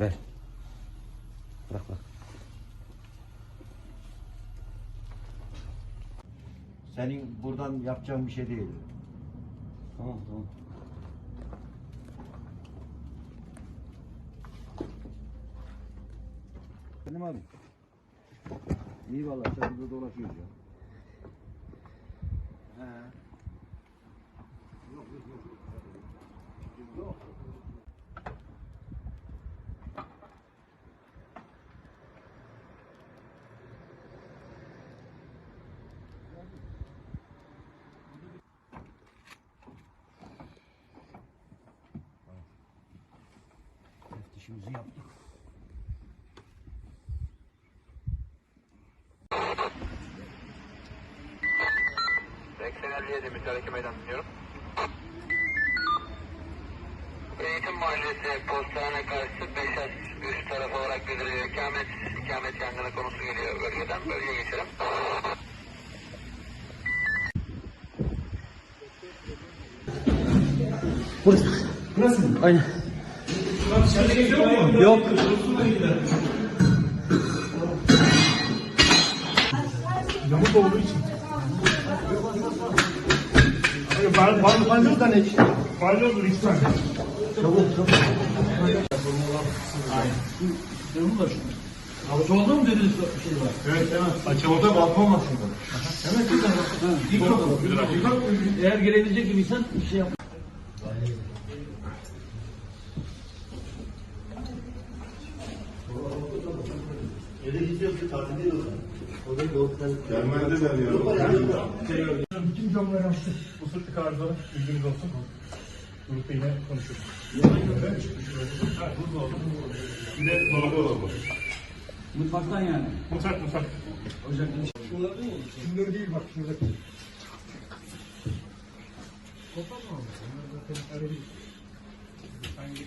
Ver. Bırak bırak. Senin buradan yapacağın bir şey değil. Tamam tamam. Benim abi. İyi vallahi sen burada dolaşıyoruz ya. He. Teftişimizi yaptık. de mütareke meydan dinliyorum. Eğitim Mahallesi postane karşı Beşer üst taraf olarak bildiriliyor. İkamet, ikamet yangını konusu geliyor bölgeden. Bölgeye geçelim. Burası. Burası mı? Aynen. Yok. Yamuk olduğu için. Var, var, balyoz da ne? Balyoz iki tane. Solda mı dediniz bir şey var? Evet, evet. Balkon var şurada. Evet, bir tane. Eğer gelebilecek gibiysen bir şey yap. Gelmezdi ben ya. Bütün camları açtık. Bu sırtlık arızalı. Bilginiz olsun. Grupta yine konuşuruz. Bir de dolabı dolabı. Mutfaktan yani. Mutfak mutfak. Ocaktan. Şunları değil bak şuradaki. Koparma onu. Onlar zaten öyle değil. Hangi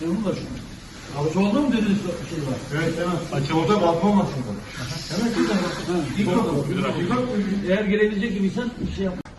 Devamı da şu. Abi solda mı dediniz bir şey var? Evet, evet. Açılımda balkon var şurada. Evet, bir tane. Bir tane. Eğer gelebilecek gibiysen bir şey yap.